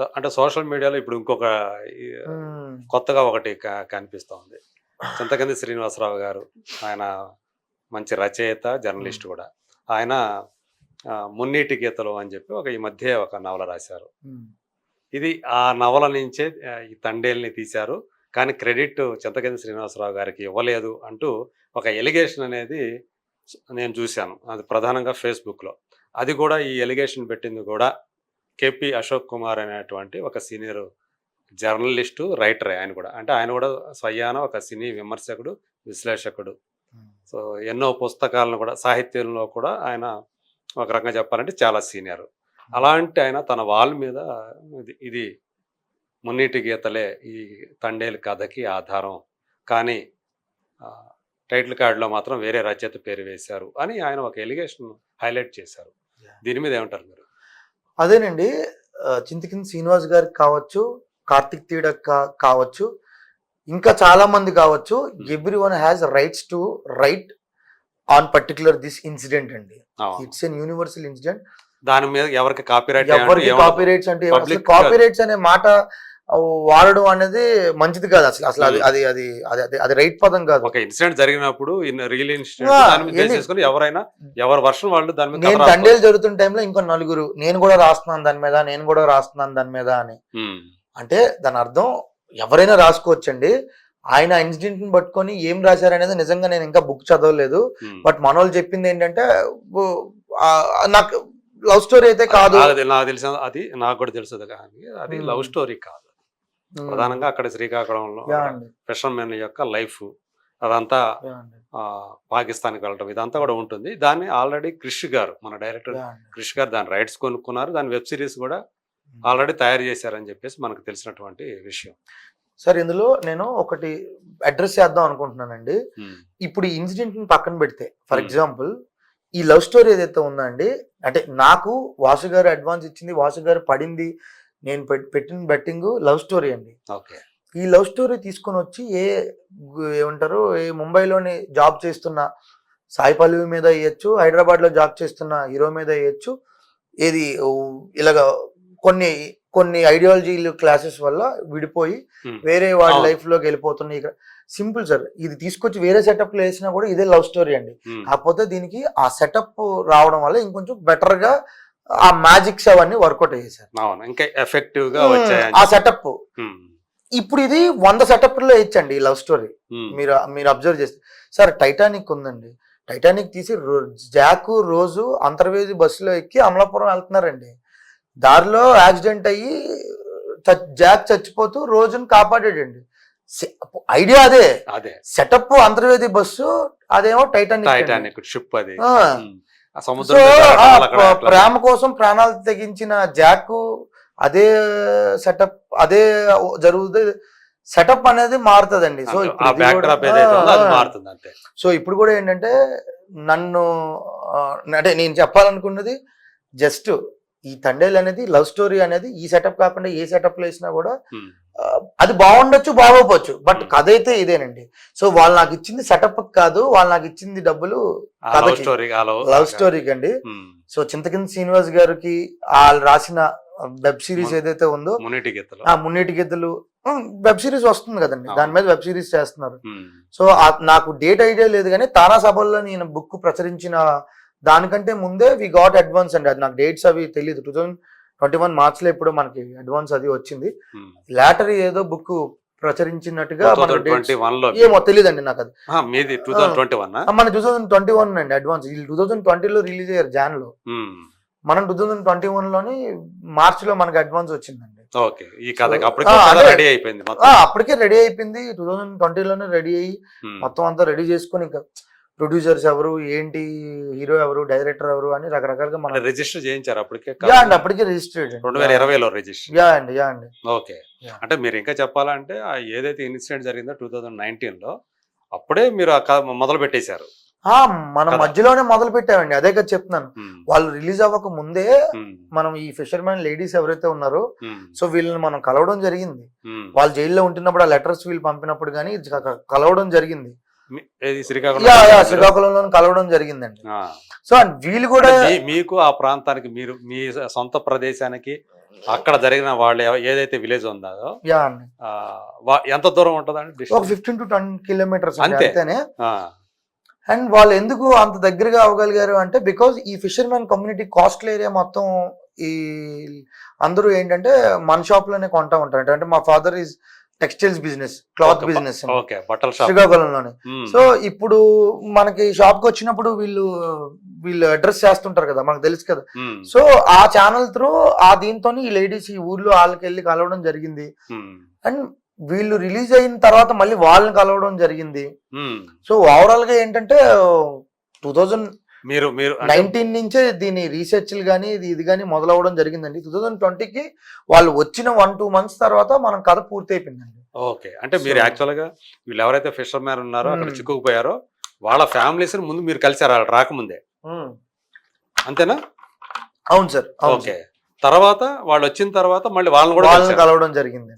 So అంటే social మీడియాలో ఇప్పుడు ఇంకొక కొత్తగా ఒకటి క- కనిపిస్తోంది చింతకంది శ్రీనివాసరావు గారు ఆయన మంచి రచయిత జర్నలిస్ట్ కూడా. ఆయన మున్నీటి గీతలు అని చెప్పి ఒక ఈ మధ్య ఒక నవల రాశారు. ఇది ఆ నవల నుంచే ఈ తండేల్ని తీశారు. కానీ క్రెడిట్ చింతకంది శ్రీనివాసరావు గారికి ఇవ్వలేదు అంటూ ఒక ఎలిగేషన్ అనేది నేను చూశాను. అది ప్రధానంగా ఫేస్బుక్లో. అది కూడా ఈ ఎలిగేషన్ పెట్టింది కూడా కేపీ అశోక్ కుమార్ అనేటువంటి ఒక సీనియర్ జర్నలిస్టు రైటరే ఆయన కూడా. అంటే ఆయన కూడా స్వయాన ఒక సినీ విమర్శకుడు విశ్లేషకుడు. సో ఎన్నో పుస్తకాలను కూడా సాహిత్యంలో కూడా ఆయన ఒక రకంగా చెప్పాలంటే చాలా సీనియర్. అలాంటి ఆయన తన వాల్ మీద ఇది మున్నీటి గీతలే ఈ తండేలు కథకి ఆధారం. కానీ టైటిల్ కార్డులో మాత్రం వేరే రచయిత పేరు వేశారు అని ఆయన ఒక ఎలిగేషన్ హైలైట్ చేశారు. దీని మీద ఏమంటారు మీరు? అదేనండి చింతకింది శ్రీనివాస్ గారికి కావచ్చు కార్తిక్ తీడక్ కావచ్చు ఇంకా చాలా మంది కావచ్చు every one has rights to write on particular this incident అండి. It's an universal incident. దాని మీద ఎవరికి కాపీరైట్ ఎవరికి కాపీ రైట్స్ అంటే Public కాపీ రైట్స్ అనే మాట వాడడం అనేది మంచిది కాదు అసలు అసలు అది అది అది అది అది రైట్ పదం కాదు. ఒక ఇన్సిడెంట్ జరిగినప్పుడు రియల్ ఇన్సిడెంట్ ఎవరైనా ఎవరి వర్షం వాళ్ళు దాని మీద నేను. దండేలు జరుగుతున్న టైంలో ఇంకో నలుగురు నేను కూడా రాస్తున్నాను దాని మీద నేను కూడా రాస్తున్నాను దాని మీద అని. అంటే దాని అర్థం ఎవరైనా రాసుకోవచ్చండి. ఆయన ఇన్సిడెంట్ని పట్టుకొని ఏం రాశారనేది నిజంగా నేను ఇంకా బుక్ చదవలేదు. బట్ మనోళ్ళు చెప్పింది ఏంటంటే నాకు లవ్ స్టోరీ అయితే కాదు. నాకు తెలిసిన అది నాకు కూడా తెలుసు కానీ అది. లవ్ స్టోరీ కాదు. ప్రధానంగా అక్కడ శ్రీకాకుళంలో ఫిషర్మెన్ యొక్క లైఫ్ అదంతా పాకిస్తాన్కి వెళ్ళడం ఇదంతా కూడా ఉంటుంది. దాన్ని ఆల్రెడీ క్రిష్ గారు మన డైరెక్టర్. క్రిష్ గారు దాని రైట్స్ కొనుక్కున్నారు. దాని వెబ్ సిరీస్ కూడా ఆల్రెడీ తయారు చేశారని చెప్పేసి మనకు తెలిసినటువంటి విషయం. సార్ ఇందులో నేను ఒకటి అడ్రస్ చేద్దాం అనుకుంటున్నానండి. ఇప్పుడు ఈ ఇన్సిడెంట్ని పక్కన పెడితే ఫర్. ఎగ్జాంపుల్ ఈ లవ్ స్టోరీ ఏదైతే ఉందండి అంటే నాకు వాసు గారు అడ్వాన్స్ ఇచ్చింది వాసు గారు పడింది నేను పెట్- పెట్టిన బెట్టింగ్ లవ్ స్టోరీ అండి. ఓకే. ఈ లవ్ స్టోరీ తీసుకొని వచ్చి ఏ ఏమంటారు ఏ ముంబైలోని జాబ్ చేస్తున్న సాయి పల్లవి మీద వేయచ్చు హైదరాబాద్లో జాబ్ చేస్తున్న హీరో మీద వేయచ్చు ఏది ఇలాగ కొన్ని కొన్ని ఐడియాలజీలు క్లాసెస్ వల్ల విడిపోయి వేరే వాళ్ళ అవును. లైఫ్లోకి వెళ్ళిపోతున్నాయి ఇక్కడ సింపుల్ సార్ ఇది తీసుకొచ్చి వేరే సెటప్లో వేసినా కూడా ఇదే లవ్ స్టోరీ అండి. కాకపోతే దీనికి ఆ సెటప్ రావడం వల్ల ఇంకొంచెం బెటర్గా ఆ మ్యాజిక్స్ అవన్నీ వర్కౌట్ ఇంకా ఎఫెక్టివ్గా ఆ సెటప్ ఇప్పుడు ఇది వంద సెటప్లో ఇచ్చండి ఈ లవ్ స్టోరీ. మీరు మీరు అబ్జర్వ్ చేస్తే. సార్ టైటానిక్ ఉందండి. టైటానిక్ తీసి జాక్ రోజు అంతర్వేది బస్సులో ఎక్కి అమలాపురం వెళ్తున్నారండి. దారిలో యాక్సిడెంట్ అయ్యి జాక్ చచ్చిపోతూ రోజును కాపాడాడండి. ఐడియా అదే. అదే. సెటప్ అంతర్వేది బస్సు అదేమో టైటానిక్. టైటానిక్ షిప్ అది. ప్రేమ కోసం ప్రాణాలు తెగించిన జాక్ అదే సెటప్ అదే జరుగుతుంది. సెటప్ అనేది మారుతుందండి. సో సో ఇప్పుడు కూడా ఏంటంటే నన్ను అంటే నేను చెప్పాలనుకున్నది జస్ట్ ఈ తండేలు అనేది లవ్ స్టోరీ అనేది ఈ సెటప్ కాకుండా ఏ సెటప్లో వేసినా కూడా అది బాగుండొచ్చు బాగోపోవచ్చు బట్. కథ అయితే ఇదేనండి. సో వాళ్ళు నాకు ఇచ్చింది సెటప్ కాదు వాళ్ళు నాకు ఇచ్చింది డబ్బులు లవ్ స్టోరీకి అండి సో చింతకింద శ్రీనివాస్ గారికి వాళ్ళు రాసిన వెబ్ సిరీస్ ఏదైతే ఉందో గీతలు. మున్నేటి గిద్దలు వెబ్ సిరీస్ వస్తుంది కదండి. దాని మీద వెబ్ సిరీస్ చేస్తున్నారు. సో నాకు డేట్ ఐడియా లేదు కానీ తారా సభల్లో నేను బుక్ ప్రచురించిన దానికంటే ముందే వి గాట్ అడ్వాన్స్ అండి. అది నాకు డేట్స్ అవి తెలియదు టూ థౌజండ్ ట్వంటీ వన్ మార్చ్లో ఇప్పుడు మనకి అడ్వాన్స్ అది వచ్చింది. లాటర్ ఏదో బుక్ ప్రచురించినట్టుగా మనకు 2021 dates- లో ఏమో తెలియదండి నాకు అది. ఆ, మీది టూ థౌసండ్ ట్వంటీ వన్ మన టూ థౌసండ్ ట్వంటీ వన్ అండి అడ్వాన్స్. వీళ్ళు టూ థౌసండ్ ట్వంటీలో రిలీజ్ అయ్యారు జాన్లో మనం టూ థౌసండ్ ట్వంటీ వన్లోని మార్చ్లో మనకి అడ్వాన్స్ వచ్చిందండి. ఓకే. ఈ. రెడీ అయిపోయింది అప్పటికే రెడీ అయిపోయింది. టూ థౌసండ్ ట్వంటీలోనే రెడీ అయ్యి మొత్తం అంతా రెడీ చేసుకొని ఇంకా ప్రొడ్యూసర్స్ ఎవరు ఏంటి హీరో ఎవరు డైరెక్టర్ ఎవరు అని రకరకాలుగా మనం రిజిస్టర్ చేయించారు అప్పటికే యా అండి అప్పటికే రిజిస్టర్డ్ రెండు వేల ఇరవైలో రిజిస్టర్. యా అండి యా అండి. ఓకే. అంటే మీరు ఇంకా చెప్పాలంటే ఏదైతే ఇన్సిడెంట్ జరిగిందో టూ థౌజండ్ నైన్టీన్లో అప్పుడే మీరు మొదలు పెట్టేశారు మనం. మధ్యలోనే మొదలు పెట్టామండి అదే కదా చెప్తున్నాను. వాళ్ళు రిలీజ్ అవ్వక ముందే మనం ఈ ఫిషర్మెన్ లేడీస్ ఎవరైతే ఉన్నారో సో వీళ్ళని మనం కలవడం జరిగింది. వాళ్ళు జైల్లో ఉంటున్నప్పుడు ఆ లెటర్స్ వీళ్ళు పంపినప్పుడు కానీ కలవడం జరిగింది. ఏది శ్రీకాకుళం? శ్రీకాకుళంలో కలవడం జరిగిందండి. సో అండ్ వీళ్ళు కూడా మీకు ఆ ప్రాంతానికి మీరు మీ సొంత ప్రదేశానికి అక్కడ జరిగిన వాళ్ళు ఏదైతే విలేజ్ ఉందో ఎంత దూరం ఉంటుందండి ఒక? ఫిఫ్టీన్ టు టెన్ కిలోమీటర్స్ అంతే. అంతేనే అండ్ వాళ్ళు ఎందుకు అంత దగ్గరగా అవ్వగలిగారు అంటే బికాజ్ ఈ ఫిషర్మెన్ కమ్యూనిటీ కాస్ట్లీ ఏరియా మొత్తం ఈ అందరూ ఏంటంటే మన షాప్లోనే కొంటా ఉంటారు అంటే మా father is textiles business cloth business okay బట్టల షాప్. శ్రీకాకుళంలోనే. సో ఇప్పుడు మనకి షాప్కి వచ్చినప్పుడు వీళ్ళు వీళ్ళు అడ్రస్ చేస్తుంటారు కదా మనకు తెలుసు కదా. సో ఆ ఛానల్ త్రూ ఆ దీంతో ఈ లేడీస్ ఈ ఊర్లో వాళ్ళకి వెళ్ళి కలవడం జరిగింది. అండ్ వీళ్ళు రిలీజ్ అయిన తర్వాత మళ్ళీ వాళ్ళని కలవడం జరిగింది. సో ఓవరాల్గా ఏంటంటే టూ థౌజండ్ మీరు మీరు నైన్టీన్ నుంచే దీని రీసెర్చ్లు కానీ ఇది ఇది కానీ మొదలవడం జరిగిందండి. టూ థౌజండ్ ట్వంటీకి వాళ్ళు వచ్చిన వన్ టూ మంత్స్ తర్వాత మనం కథ పూర్తి అయిపోయిందండి ఓకే. అంటే మీరు So- యాక్చువల్గా వీళ్ళు ఎవరైతే ఫిషర్ మ్యాన్ ఉన్నారో అక్కడ. చిక్కుకుపోయారో వాళ్ళ ఫ్యామిలీస్ ముందు మీరు కలిసారు వాళ్ళు రాకముందే. అంతేనా? అవును సార్. ఓకే. తర్వాత వాళ్ళు వచ్చిన తర్వాత మళ్ళీ వాళ్ళని కూడా వాళ్ళని. కలవడం జరిగింది.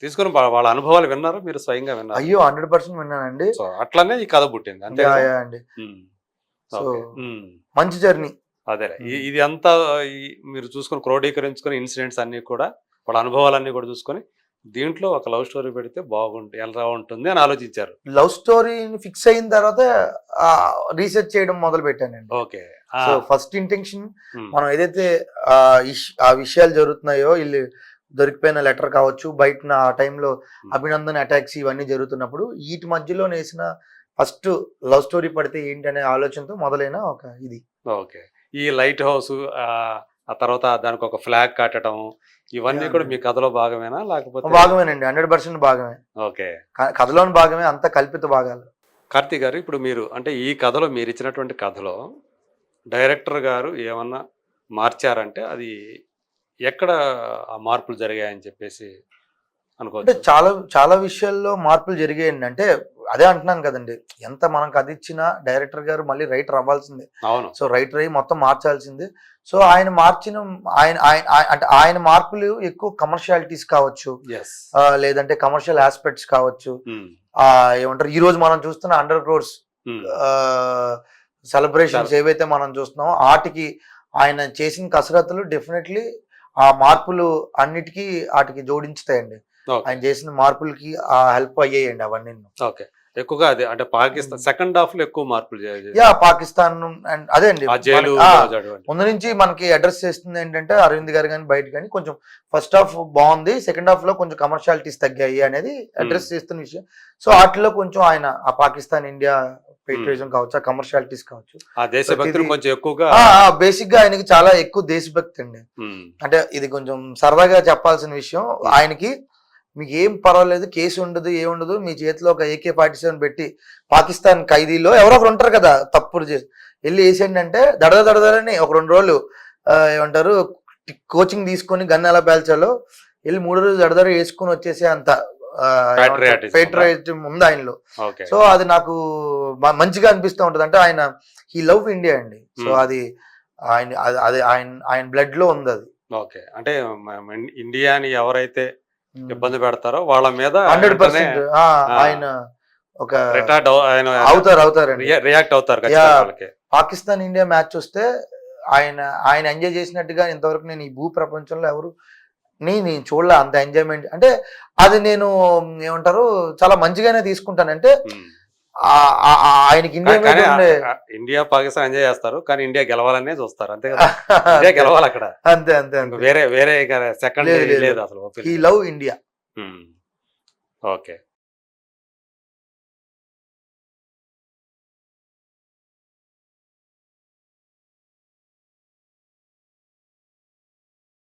తీసుకుని వాళ్ళ అనుభవాలు విన్నారా? మీరు స్వయంగా విన్నారు? అయ్యో హండ్రెడ్ పర్సెంట్ విన్నానండి. అట్లానే ఈ కథ పుట్టింది. అంతే అండి. సో. మంచి జర్నీ. అదే ఇది అంతా మీరు చూసుకొని క్రోడీకరించుకుని ఇన్సిడెంట్స్ అన్ని కూడా వాళ్ళ అనుభవాలన్నీ కూడా చూసుకొని దీంట్లో ఒక లవ్ స్టోరీ పెడితే బాగుంటుంది ఎలా ఉంటుంది అని ఆలోచించారు. లవ్ స్టోరీని ఫిక్స్ అయిన తర్వాత రీసెర్చ్ చేయడం మొదలు పెట్టానండి ఓకే ఫస్ట్ ఇంటెన్షన్. మనం ఏదైతే ఆ విషయాలు జరుగుతున్నాయో వీళ్ళు దొరికిపోయిన లెటర్ కావచ్చు బయట ఆ టైంలో అభినందన్ అటాక్స్ ఇవన్నీ జరుగుతున్నప్పుడు వీటి మధ్యలో నేసిన ఫస్ట్ లవ్ స్టోరీ పడితే ఏంటి అనే ఆలోచనతో మొదలైన ఒక ఇది. ఓకే. ఈ లైట్ హౌస్ ఆ తర్వాత దానికి ఒక ఫ్లాగ్ కట్టడం ఇవన్నీ. కూడా మీ కథలో భాగమేనా? లేకపోతే భాగమేనండి. హండ్రెడ్ పర్సెంట్ భాగమే. ఓకే. కథలోని భాగమే అంత కల్పిత భాగాలు. కార్తీక్ గారు ఇప్పుడు మీరు అంటే ఈ కథలో మీరు ఇచ్చినటువంటి కథలో డైరెక్టర్ గారు ఏమన్నా మార్చారంటే అది ఎక్కడ ఆ మార్పులు జరిగాయని చెప్పేసి అంటే అనుకోవచ్చు చాలా చాలా విషయాల్లో మార్పులు జరిగాయండి. అంటే అదే అంటున్నాను కదండి. ఎంత మనం కథ ఇచ్చినా డైరెక్టర్ గారు మళ్ళీ రైటర్ అవ్వాల్సిందే సో రైటర్ అయ్యి మొత్తం మార్చాల్సిందే. సో ఆయన మార్చిన ఆయన అంటే ఆయన మార్పులు ఎక్కువ కమర్షియాలిటీస్ కావచ్చు లేదంటే కమర్షియల్ ఆస్పెక్ట్స్ కావచ్చు. ఆ ఏమంటారు? ఈ రోజు మనం చూస్తున్న అండర్ గ్రోడ్స్ సెలబ్రేషన్స్ ఏవైతే మనం చూస్తున్నామో వాటికి ఆయన చేసిన కసరత్తులు డెఫినెట్లీ ఆ మార్పులు అన్నిటికీ వాటికి జోడించుతాయండి. ఆయన చేసిన మార్పులకి ఆ హెల్ప్ అయ్యాయండి అవన్నీ. ఓకే ఎక్కువగా అదే అంటే పాకిస్తాన్ సెకండ్ హాఫ్లో ఎక్కువ మార్పులు యా పాకిస్తాన్ అండ్ అదే అండి. ముందు నుంచి మనకి అడ్రస్ చేస్తుంది ఏంటంటే అరవింద్ గారు కానీ బయట కానీ కొంచెం ఫస్ట్ హాఫ్ బాగుంది సెకండ్ హాఫ్లో కొంచెం కమర్షియాలిటీస్ తగ్గాయి అనేది అడ్రస్ చేస్తున్న విషయం. సో వాటిలో కొంచెం ఆయన ఆ పాకిస్తాన్ ఇండియా పేట్రియజం కావచ్చు ఆ కమర్షియాలిటీస్ కావచ్చు ఆ దేశభక్తిని ప్రతిదీ- కొంచెం ఎక్కువగా బేసిక్గా ఆయనకి చాలా ఎక్కువ దేశభక్తి అండి. అంటే ఇది కొంచెం సరదాగా చెప్పాల్సిన విషయం. ఆయనకి మీకు ఏం పర్వాలేదు కేసు ఉండదు ఏ ఉండదు మీ చేతిలో ఒక ఏకే ఫార్టీ సెవెన్ పెట్టి పాకిస్తాన్ ఖైదీలో ఎవరో ఒకరు ఉంటారు కదా తప్పుడు చేసి వెళ్ళి వేసేయండి అంటే దడద దడదని ఒక రెండు రోజులు ఏమంటారు కోచింగ్ తీసుకొని గన్ ఎలా పేల్చాలో వెళ్ళి మూడు రోజులు దడదడ వేసుకొని వచ్చేసే అంత. పేట్రియటిజం ఉంది ఆయనలో. సో అది నాకు మంచిగా అనిపిస్తూ ఉంటది. అంటే ఆయన ఈ లవ్ ఇండియా అండి. So Hmm. అది ఆయన అది- ఆయన ఆయన బ్లడ్లో ఉంది అది. ఓకే. అంటే ఇండియాని ఎవరైతే ఇబ్బంది పెడతారో వాళ్ళ మీద హండ్రెడ్ పర్సెంట్. ఆయన ఒక రిటార్డ్ ఆయన అవుతారు అవుతారండి. రియాక్ట్ అవుతారు పాకిస్తాన్ ఇండియా మ్యాచ్ వస్తే ఆయన ఆయన ఎంజాయ్ చేసినట్టుగా ఇంతవరకు నేను ఈ భూ ప్రపంచంలో ఎవరు నీ నేను చూడలే అంత ఎంజాయ్మెంట్. అంటే అది నేను ఏమంటారు చాలా మంచిగానే తీసుకుంటాను. అంటే ఉమ్. ఆ- ఆ- ఆ- ఆయనకి ఇండియా పాకిస్తాన్ ఎంజాయ్ చేస్తారు కానీ ఇండియా గెలవాలనే చూస్తారు అంతే కదా? ఇండియా గెలవాలి అక్కడ. అంతే అంతే వేరే వేరే సెకండ్ లేదు, అసలు ఈ లవ్ ఇండియా. ఓకే.